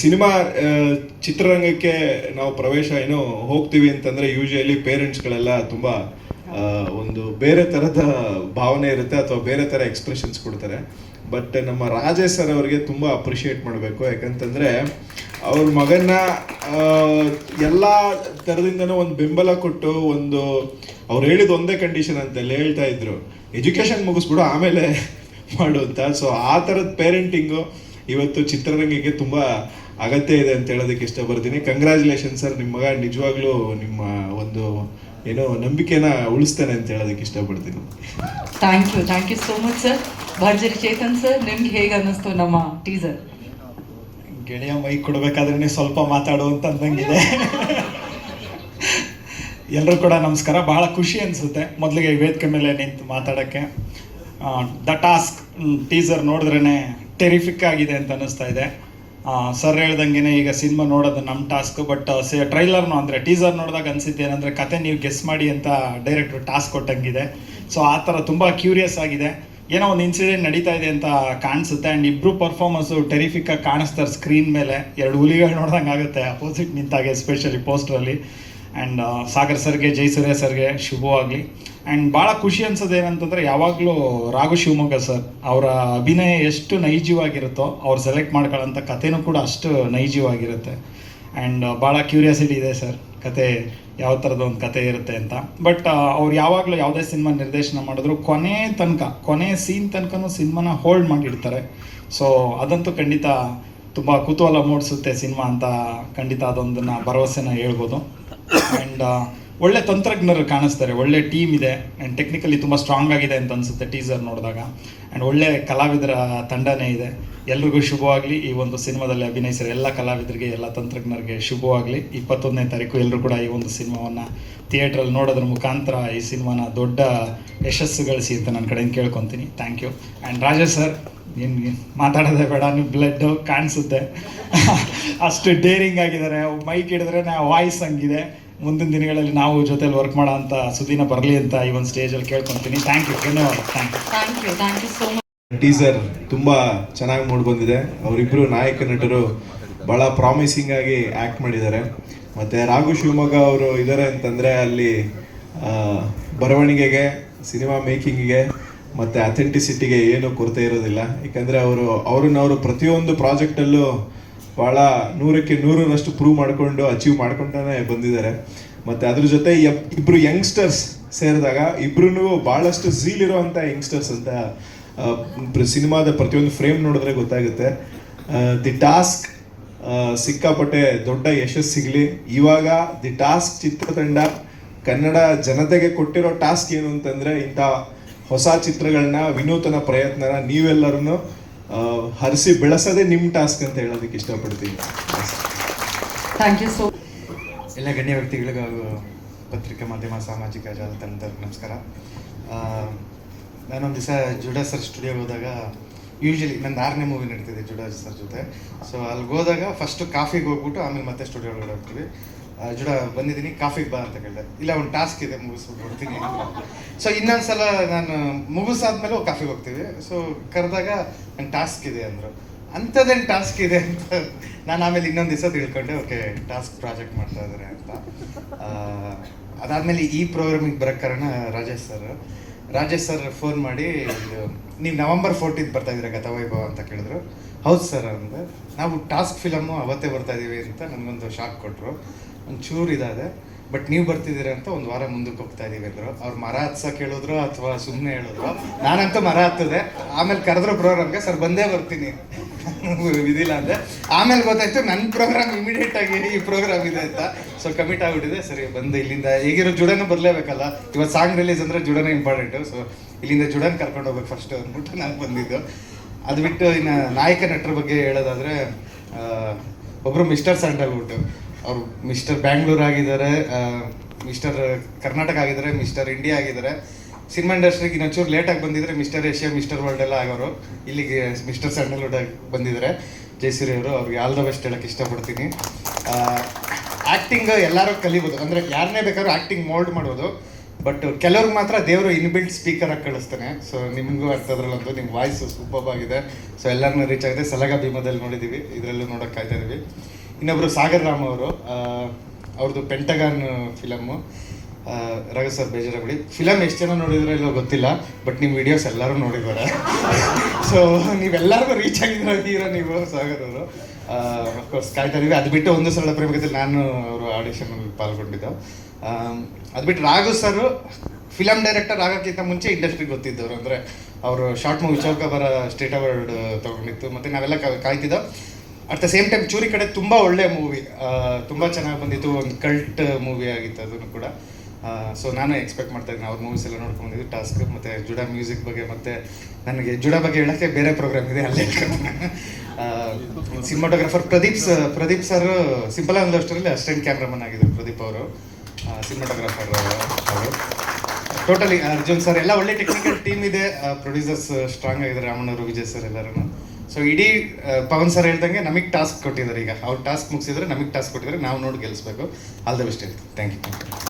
Cinema ಚಿತ್ರರಂಗಕ್ಕೆ ನಾವು ಪ್ರವೇಶ ಏನು ಹೋಗ್ತೀವಿ ಅಂತಂದ್ರೆ ಯೂಶಲಿ ಪೇರೆಂಟ್ಸ್ಗಳೆಲ್ಲ ತುಂಬಾ ಒಂದು ಬೇರೆ ತರದ ಭಾವನೆ ಇರುತ್ತೆ ಅಥವಾ ಬೇರೆ ತರ ಎಕ್ಸ್ಪ್ರೆಷನ್ಸ್ ಕೊಡ್ತಾರೆ. ಬಟ್ ನಮ್ಮ ರಾಜೇಶ್ ಸರ್ ಅವರಿಗೆ ತುಂಬಾ ಅಪ್ರಿಷಿಯೇಟ್ ಮಾಡಬೇಕು. ಯಾಕಂತಂದ್ರೆ ಅವ್ರ ಮಗನ್ನ ಎಲ್ಲ ತರದಿಂದನೂ ಒಂದು ಬೆಂಬಲ ಕೊಟ್ಟು ಒಂದು, ಅವ್ರು ಹೇಳಿದ ಒಂದೇ ಕಂಡೀಷನ್ ಅಂತ ಅಲ್ಲಿ ಹೇಳ್ತಾ ಇದ್ರು. ಎಜುಕೇಶನ್ ಮುಗಿಸ್ಬಿಡು, ಆಮೇಲೆ ಮಾಡು ಅಂತ. ಸೊ ಆ ಥರದ ಪೇರೆಂಟಿಂಗು ಇವತ್ತು ಚಿತ್ರರಂಗಕ್ಕೆ ತುಂಬಾ ಅಗತ್ಯ ಇದೆ ಅಂತ ಹೇಳೋದಕ್ಕೆ ಇಷ್ಟಪಡ್ತೀನಿ. ಕಂಗ್ರ್ಯಾಚುಲೇಷನ್ ಸರ್ ನಿಮ್ಮ ಮಗ ನಿಜವಾಗ್ಲೂ ನಿಮ್ಮ ಒಂದು ಏನೋ ನಂಬಿಕೆನ ಉಳಿಸ್ತಾನೆ ಅಂತ ಹೇಳೋದಕ್ಕೆ ಇಷ್ಟಪಡ್ತೀನಿ. Thank you thank you so much sir Bharjari Chetan sir ನಿಮ್ಗೆ ಹೇಗೆ ಅನ್ನಿಸ್ತು ನಮ್ಮ ಟೀಸರ್ ಗೆಳೆಯ ಮೈ ಕೊಡಬೇಕಾದ್ರೆ ಸ್ವಲ್ಪ ಮಾತಾಡು ಅಂತ ಅಂದಂಗಿದೆ. ಎಲ್ಲರೂ ಕೂಡ ನಮಸ್ಕಾರ. ಬಹಳ ಖುಷಿ ಅನಿಸುತ್ತೆ ಮೊದಲಿಗೆ ವೇದಿಕೆ ಮೇಲೆ ನಿಂತು ಮಾತಾಡೋಕ್ಕೆ. ದ ಟಾಸ್ಕ್ ಟೀಸರ್ ನೋಡಿದ್ರೇ ಟೆರಿಫಿಕ್ ಆಗಿದೆ ಅಂತ ಅನ್ನಿಸ್ತಾ ಇದೆ. ಸರ್ ಹೇಳ್ದಂಗೆ ಈಗ ಸಿನಿಮಾ ನೋಡೋದು ನಮ್ಮ ಟಾಸ್ಕ್ ಬಟ್ ಸೇ ಟ್ರೈಲರ್ನು ಅಂದರೆ ಟೀಸರ್ ನೋಡಿದಾಗ ಅನಿಸಿದ್ದು ಏನಂದರೆ ಕತೆ ನೀವು ಗೆಸ್ ಮಾಡಿ ಅಂತ ಡೈರೆಕ್ಟ್ರು ಟಾಸ್ಕ್ ಕೊಟ್ಟಂಗಿದೆ. ಸೊ ಆ ಥರ ತುಂಬ ಕ್ಯೂರಿಯಸ್ ಆಗಿದೆ. ಏನೋ ಒಂದು ಇನ್ಸಿಡೆಂಟ್ ನಡೀತಾ ಇದೆ ಅಂತ ಕಾಣಿಸುತ್ತೆ. ಆ್ಯಂಡ್ ಇಬ್ಬರು ಪರ್ಫಾರ್ಮೆನ್ಸು ಟೆರಿಫಿಕ್ ಆಗಿ ಕಾಣಿಸ್ತಾರೆ ಸ್ಕ್ರೀನ್ ಮೇಲೆ. ಎರಡು ಹುಲಿಗಳು ನೋಡ್ದಂಗೆ ಆಗುತ್ತೆ. ಅಪೋಸಿಟ್ ನಿಂತಾಗೆ ಎಸ್ಪೆಷಲಿ ಪೋಸ್ಟ್ರಲ್ಲಿ ಆ್ಯಂಡ್ ಸಾಗರ್ ಸರ್ಗೆ ಜೈ ಸೂರ್ಯ ಸರ್ಗೆ ಶುಭವಾಗಲಿ ಆ್ಯಂಡ್ ಭಾಳ ಖುಷಿ ಅನ್ಸೋದು ಏನಂತಂದರೆ ಯಾವಾಗಲೂ ರಾಘು ಶಿವಮೊಗ್ಗ ಸರ್ ಅವರ ಅಭಿನಯ ಎಷ್ಟು ನೈಜವಾಗಿರುತ್ತೋ ಅವ್ರು ಸೆಲೆಕ್ಟ್ ಮಾಡ್ಕೊಳ್ಳೋಂಥ ಕಥೆನೂ ಕೂಡ ಅಷ್ಟು ನೈಜವಾಗಿರುತ್ತೆ. ಆ್ಯಂಡ್ ಭಾಳ ಕ್ಯೂರಿಯಾಸಿಟಿ ಇದೆ ಸರ್ ಕತೆ ಯಾವ ಥರದ ಒಂದು ಕತೆ ಇರುತ್ತೆ ಅಂತ. ಬಟ್ ಅವ್ರು ಯಾವಾಗಲೂ ಯಾವುದೇ ಸಿನಿಮಾ ನಿರ್ದೇಶನ ಮಾಡಿದ್ರು ಕೊನೆ ತನಕ, ಕೊನೆ ಸೀನ್ ತನಕನೂ ಸಿನಿಮಾನ ಹೋಲ್ಡ್ ಮಾಡಿಡ್ತಾರೆ. ಸೊ ಅದಂತೂ ಖಂಡಿತ ತುಂಬ ಕುತೂಹಲ ಮೂಡಿಸುತ್ತೆ ಸಿನಿಮಾ ಅಂತ ಖಂಡಿತ ಅದೊಂದನ್ನು ಭರವಸೆನ ಹೇಳ್ಬೋದು. ಆ್ಯಂಡ್ ಒಳ್ಳೆ ತಂತ್ರಜ್ಞರು ಕಾಣಿಸ್ತಾರೆ. ಒಳ್ಳೆ ಟೀಮ್ ಇದೆ. ಆ್ಯಂಡ್ ಟೆಕ್ನಿಕಲಿ ತುಂಬ ಸ್ಟ್ರಾಂಗ್ ಆಗಿದೆ ಅಂತ ಅನಿಸುತ್ತೆ ಟೀಸರ್ ನೋಡಿದಾಗ. ಆ್ಯಂಡ್ ಒಳ್ಳೆ ಕಲಾವಿದರ ತಂಡನೇ ಇದೆ. ಎಲ್ರಿಗೂ ಶುಭವಾಗಲಿ. ಈ ಒಂದು ಸಿನಿಮಾದಲ್ಲಿ ಅಭಿನಯಿಸಿರೋ ಎಲ್ಲ ಕಲಾವಿದರಿಗೆ, ಎಲ್ಲ ತಂತ್ರಜ್ಞರಿಗೆ ಶುಭವಾಗಲಿ. ಇಪ್ಪತ್ತೊಂದನೇ ತಾರೀಕು ಎಲ್ಲರೂ ಕೂಡ ಈ ಒಂದು ಸಿನಿಮಾವನ್ನು ಥಿಯೇಟ್ರಲ್ಲಿ ನೋಡೋದ್ರ ಮುಖಾಂತರ ಈ ಸಿನಿಮಾನ ದೊಡ್ಡ ಯಶಸ್ಸು ಗಳಿಸಿ ಅಂತ ನನ್ನ ಕಡೆಯಿಂದ ಕೇಳ್ಕೊತೀನಿ. Thank you and Rajesh sir ಏನು ಮಾತಾಡೋದೇ ಬೇಡ ನೀವು ಬ್ಲಡ್ಡು ಕಾಣಿಸುತ್ತೆ. ಅಷ್ಟು ಡೇರಿಂಗ್ ಆಗಿದ್ದಾರೆ. ಮೈಕ್ ಹಿಡಿದ್ರೆ ವಾಯ್ಸ್ ಹಂಗಿದೆ. ಮುಂದಿನ ದಿನಗಳಲ್ಲಿ ನಾವು ಜೊತೆಲಿ ವರ್ಕ್ ಮಾಡೋ ಅಂತ ಸುದಿನ ಬರಲಿ ಅಂತ ಈ ಒಂದು ಸ್ಟೇಜಲ್ಲಿ ಕೇಳ್ಕೊತೀನಿ. ಥ್ಯಾಂಕ್ ಯು ಧನ್ಯವಾದ. Thank you thank you thank you so much teaser ತುಂಬ ಚೆನ್ನಾಗಿ ಮೂಡ್ ಬಂದಿದೆ. ಅವರಿಬ್ಬರು ನಾಯಕ ನಟರು ಬಹಳ ಪ್ರಾಮಿಸಿಂಗ್ ಆಗಿ ಆಕ್ಟ್ ಮಾಡಿದ್ದಾರೆ. ಮತ್ತೆ ರಾಘು ಶಿವಮೊಗ್ಗ ಅವರು ಇದ್ದಾರೆ ಅಂತಂದ್ರೆ ಅಲ್ಲಿ ಬರವಣಿಗೆಗೆ ಸಿನಿಮಾ ಮೇಕಿಂಗಿಗೆ ಮತ್ತೆ ಅಥೆಂಟಿಸಿಟಿಗೆ ಏನು ಕೊರತೆ ಇರೋದಿಲ್ಲ. ಯಾಕಂದ್ರೆ ಅವರು, ಅವ್ರನ್ನ ಅವರು ಪ್ರತಿಯೊಂದು ಪ್ರಾಜೆಕ್ಟಲ್ಲೂ ಬಹಳ ನೂರಕ್ಕೆ ನೂರರಷ್ಟು ಪ್ರೂವ್ ಮಾಡ್ಕೊಂಡು ಅಚೀವ್ ಮಾಡ್ಕೊಂಡೇ ಬಂದಿದ್ದಾರೆ. ಮತ್ತೆ ಅದ್ರ ಜೊತೆ ಇಬ್ರು ಯಂಗ್ಸ್ಟರ್ಸ್ ಸೇರಿದಾಗ ಇಬ್ರು ಝೀಲ್ ಇರುವಂತ ಯಂಗ್ಸ್ಟರ್ಸ್ ಅಂತ ಸಿನಿಮಾದ ಪ್ರತಿಯೊಂದು ಫ್ರೇಮ್ ನೋಡಿದ್ರೆ ಗೊತ್ತಾಗುತ್ತೆ. ದಿ ಟಾಸ್ಕ್ ಸಿಕ್ಕಾಪಟ್ಟೆ ದೊಡ್ಡ ಯಶಸ್ಸು ಸಿಗಲಿ. ಇವಾಗ ದಿ ಟಾಸ್ಕ್ ಚಿತ್ರತಂಡ ಕನ್ನಡ ಜನತೆಗೆ ಕೊಟ್ಟಿರೋ ಟಾಸ್ಕ್ ಏನು ಅಂತಂದ್ರೆ ಇಂಥ ಹೊಸ ಚಿತ್ರಗಳನ್ನ ವಿನೂತನ ಪ್ರಯತ್ನನ ನೀವೆಲ್ಲರೂ ಹರಿಸಿ ಬೆಳೆಸೋದೇ ನಿಮ್ಮ ಟಾಸ್ಕ್ ಅಂತ ಹೇಳೋದಕ್ಕೆ ಇಷ್ಟಪಡ್ತೀನಿ. ಥ್ಯಾಂಕ್ ಯು ಸೋ ಎಲ್ಲ ಗಣ್ಯ ವ್ಯಕ್ತಿಗಳಿಗೂ ಪತ್ರಿಕೆ ಮಾಧ್ಯಮ ಸಾಮಾಜಿಕ ಜಾಲತಾಣದವ್ರಿಗೆ ನಮಸ್ಕಾರ. ನಾನೊಂದು ದಿವಸ ಜುಡಾ ಸರ್ ಸ್ಟುಡಿಯೋಗೆ ಹೋದಾಗ ಯೂಶಲಿ ನಂದು ಆರನೇ ಮೂವಿ ನಡೀತಿದೆ ಜುಡಾ ಸರ್ ಜೊತೆ. ಸೊ ಅಲ್ಲಿಗೆ ಹೋದಾಗ ಫಸ್ಟು ಕಾಫಿಗೆ ಹೋಗ್ಬಿಟ್ಟು ಆಮೇಲೆ ಮತ್ತೆ ಸ್ಟುಡಿಯೋ ಒಳಗಡೆ ಹೋಗ್ತೀವಿ ಜುಡಾ ಬಂದಿದ್ದೀನಿ ಕಾಫಿಗೆ ಬಾ ಅಂತ ಕೇಳಿದೆ. ಇಲ್ಲ, ಒಂದು ಟಾಸ್ಕ್ ಇದೆ ಮುಗಿಸ್ಬಿಟ್ಟು ಬರ್ತೀನಿ ಸೊ ಇನ್ನೊಂದ್ಸಲ ನಾನು ಮುಗಿಸಾದ್ಮೇಲೆ ಕಾಫಿಗೆ ಹೋಗ್ತೀವಿ. ಸೊ ಕರೆದಾಗ ನನ್ನ ಟಾಸ್ಕ್ ಇದೆ ಅಂದರು. ಅಂಥದ್ದೇನು ಟಾಸ್ಕ್ ಇದೆ ಅಂತ ನಾನು ಆಮೇಲೆ ಇನ್ನೊಂದು ದಿವಸ ತಿಳ್ಕೊಂಡೆ, ಓಕೆ ಟಾಸ್ಕ್ ಪ್ರಾಜೆಕ್ಟ್ ಮಾಡ್ತಾ ಇದ್ದಾರೆ ಅಂತ. ಅದಾದಮೇಲೆ ಈ ಪ್ರೋಗ್ರಾಮಿಗೆ ಬರೋ ಕಾರಣ Rajesh sir Rajesh sir phone ಮಾಡಿ ನೀವು ನವಂಬರ್ ಫೋರ್ಟೀನ್ ಬರ್ತಾ ಇದ್ದೀರಾ ಗತವೈಭವ ಅಂತ ಕೇಳಿದ್ರು. ಹೌದು ಸರ್ ಅಂದೆ. ನಾವು ಟಾಸ್ಕ್ ಫಿಲಮ್ಮು ಅವತ್ತೇ ಬರ್ತಾ ಇದ್ದೀವಿ ಅಂತ ನನಗೊಂದು ಶಾಕ್ ಕೊಟ್ಟರು ಒಂಚೂರು ಇದಾದೆ. ಬಟ್ ನೀವು ಬರ್ತಿದ್ದೀರಾ ಅಂತ ಒಂದು ವಾರ ಮುಂದಕ್ಕೆ ಹೋಗ್ತಾ ಇದೀವಿ ಅಂದ್ರು. ಅವ್ರು ಮರ ಹತ್ಸಕ್ಕೆ ಹೇಳಿದ್ರು ಅಥವಾ ಸುಮ್ಮನೆ ಹೇಳಿದ್ರು. ನಾನಂತೂ ಮರ ಹತ್ತದೆ. ಆಮೇಲೆ ಕರೆದ್ರು ಪ್ರೋಗ್ರಾಮ್ಗೆ, ಸರ್, ಬಂದೇ ಬರ್ತೀನಿ. ಇದಿಲ್ಲ ಅಂದೆ. ಆಮೇಲೆ ಗೊತ್ತಾಯ್ತು ನನ್ನ ಪ್ರೋಗ್ರಾಮ್ ಇಮಿಡಿಯೇಟ್ ಆಗಿ ಈ ಪ್ರೋಗ್ರಾಮ್ ಇದೆ ಅಂತ. ಸೊ ಕಮಿಟ್ ಆಗಿಬಿಟ್ಟಿದೆ. ಸರಿ, ಬಂದು. ಇಲ್ಲಿಂದ ಈಗಿರೋ ಜುಡನೂ ಬರಲೇಬೇಕಲ್ಲ. ಇವತ್ತು ಸಾಂಗ್ ರಿಲೀಸ್ ಅಂದ್ರೆ ಜುಡನೇ ಇಂಪಾರ್ಟೆಂಟು ಸೊ ಇಲ್ಲಿಂದ ಜುಡನ್ ಕರ್ಕೊಂಡು ಹೋಗ್ಬೇಕು ಫಸ್ಟ್ ಅಂದ್ಬಿಟ್ಟು ನಾನು ಬಂದಿದ್ದು. ಅದು ಬಿಟ್ಟು ಇನ್ನು ನಾಯಕ ನಟರ ಬಗ್ಗೆ ಹೇಳೋದಾದ್ರೆ ಒಬ್ಬರು ಮಿಸ್ಟರ್ ಸ್ಯಾಂಡಲ್ವುಡ್. ಅವರು ಮಿಸ್ಟರ್ ಬ್ಯಾಂಗ್ಳೂರ್ ಆಗಿದ್ದಾರೆ ಮಿಸ್ಟರ್ ಕರ್ನಾಟಕ ಆಗಿದ್ದಾರೆ, ಮಿಸ್ಟರ್ ಇಂಡಿಯಾ ಆಗಿದ್ದಾರೆ. ಸಿನಿಮಾ ಇಂಡಸ್ಟ್ರಿಗೆ ಇನ್ನೊಂಚೂರು ಲೇಟಾಗಿ ಬಂದಿದ್ರೆ ಮಿಸ್ಟರ್ ಏಷ್ಯಾ, ಮಿಸ್ಟರ್ ವರ್ಲ್ಡ್ ಎಲ್ಲ ಆಗೋರು. ಇಲ್ಲಿಗೆ ಮಿಸ್ಟರ್ ಸ್ಯಾಂಡಲ್ವುಡ್ ಆಗಿ ಬಂದಿದ್ದಾರೆ. ಜಯಸೂರಿ ಅವರು, ಅವ್ರಿಗೆ ಆಲ್ ದ ಬೆಸ್ಟ್ ಹೇಳೋಕ್ಕೆ ಇಷ್ಟಪಡ್ತೀನಿ. ಆ್ಯಕ್ಟಿಂಗ್ ಎಲ್ಲರೂ ಕಲಿಬೋದು. ಅಂದರೆ ಯಾರನ್ನೇ ಬೇಕಾದ್ರೂ ಆ್ಯಕ್ಟಿಂಗ್ ಮೋಲ್ಡ್ ಮಾಡ್ಬೋದು. ಬಟ್ ಕೆಲವ್ರಿಗೆ ಮಾತ್ರ ದೇವರು ಇನ್ಬಿಲ್ಟ್ ಸ್ಪೀಕರ್ ಆಗಿ ಕಳಿಸ್ತಾನೆ. ಸೊ ನಿಮಗೂ ಅರ್ಥದ್ರಲ್ಲಂತೂ ನಿಮ್ಮ ವಾಯ್ಸ್ ಸೂಪರ್ ಆಗಿದೆ. ಸೊ ಎಲ್ಲರನ್ನೂ ರೀಚ್ ಆಗಿದೆ. ಸಲಗ ಭೀಮದಲ್ಲಿ ನೋಡಿದ್ದೀವಿ ಇದರಲ್ಲೂ ನೋಡೋಕೆ ಕಾಯ್ತಾ ಇದೀವಿ ಇನ್ನೊಬ್ರು ಸಾಗರ್ ರಾಮ್ ಅವರು ಅವ್ರದ್ದು ಪೆಂಟಗಾನ್ ಫಿಲಮ್ಮು ರಘು ಸರ್ ಬೇಜಾರಾಗಬೇಡಿ. ಫಿಲಮ್ ಎಷ್ಟು ಜನ ನೋಡಿದ್ರೆ ಇಲ್ಲೋ ಗೊತ್ತಿಲ್ಲ ಬಟ್ ನಿಮ್ಮ ವಿಡಿಯೋಸ್ ಎಲ್ಲರೂ ನೋಡಿದ್ದಾರೆ. ಸೊ ನೀವೆಲ್ಲರಿಗೂ ರೀಚ್ ಆಗಿರೋ ಹೀರೋ ನೀವು, ಸಾಗರ್ ಅವರು. ಅಫ್ಕೋರ್ಸ್ ಕಾಯ್ತಾ ಇದೀವಿ. ಅದು ಬಿಟ್ಟು ಒಂದು ಸರಳ ಪ್ರೇಮಿಕದಲ್ಲಿ ನಾನು ಅವರು ಆಡಿಷನಲ್ಲಿ ಪಾಲ್ಗೊಂಡಿದ್ದೆ. ಅದು ಬಿಟ್ಟು ರಾಘು ಸರ್ ಫಿಲಮ್ ಡೈರೆಕ್ಟರ್ ಆಗೋಕ್ಕಿಂತ ಮುಂಚೆ ಇಂಡಸ್ಟ್ರಿ ಗೊತ್ತಿದ್ದವರು. ಅಂದರೆ, ಅವರು ಶಾರ್ಟ್ ಮೂವಿ ಚೌಕ ಬರ ಸ್ಟೇಟ್ ಅವಾರ್ಡ್ ತೊಗೊಂಡಿತ್ತು. ಮತ್ತು ನಾವೆಲ್ಲ ಕಾಯ್ತಿದ್ದೋ ಅಟ್ ದ ಸೇಮ್ ಟೈಮ್ ಚೂರಿ ಕಡೆ ತುಂಬ ಒಳ್ಳೆ ಮೂವಿ ತುಂಬ ಚೆನ್ನಾಗಿ ಬಂದಿತ್ತು. ಒಂದು ಕಲ್ಟ್ ಮೂವಿ ಆಗಿತ್ತು ಅದನ್ನು ಕೂಡ. ಸೊ ನಾನು ಎಕ್ಸ್ಪೆಕ್ಟ್ ಮಾಡ್ತಾ ಇದ್ದೀನಿ. ಅವ್ರ ಮೂವೀಸ್ ಎಲ್ಲ ನೋಡ್ಕೊಂಡಿದ್ದು ಟಾಸ್ಕ್ ಮತ್ತು ಜುಡಾ ಮ್ಯೂಸಿಕ್ ಬಗ್ಗೆ ಮತ್ತು ನನಗೆ ಜುಡಾ ಬಗ್ಗೆ ಹೇಳೋಕ್ಕೆ ಬೇರೆ ಪ್ರೋಗ್ರಾಮ್ ಇದೆ ಅಲ್ಲೇ cinematographer Pradeep Pradeep sir simple ಅಂದಷ್ಟರಲ್ಲಿ assistant cameraman ಆಗಿದ್ದರು ಪ್ರದೀಪ್ ಅವರು. ಸಿನಿಮಾಟೋಗ್ರಾಫರ್ ಅವರು. ಟೋಟಲಿ ಅರ್ಜುನ್ ಸರ್ ಎಲ್ಲ ಒಳ್ಳೆ ಟೆಕ್ನಿಕಲ್ ಟೀಮ್ ಇದೆ. ಪ್ರೊಡ್ಯೂಸರ್ಸ್ ಸ್ಟ್ರಾಂಗ್ ಆಗಿದ್ದಾರೆ. ರಾಮಣ್ಣವರು ವಿಜಯ್ ಸರ್ ಎಲ್ಲರೂ ಸೊ ಇಡೀ ಪವನ್ ಸರ್ ಹೇಳ್ದಂಗೆ ನಮಗೆ ಟಾಸ್ಕ್ ಕೊಟ್ಟಿದ್ದಾರೆ ಈಗ. ಅವ್ರು ಟಾಸ್ಕ್ ಮುಗಿಸಿದ್ರೆ ನಮಗೆ ಟಾಸ್ಕ್ ಕೊಟ್ಟಿದ್ದಾರೆ. ನಾವು ನೋಡಿ ಗೆಲ್ಲಿಸ್ಬೇಕು all the best thank you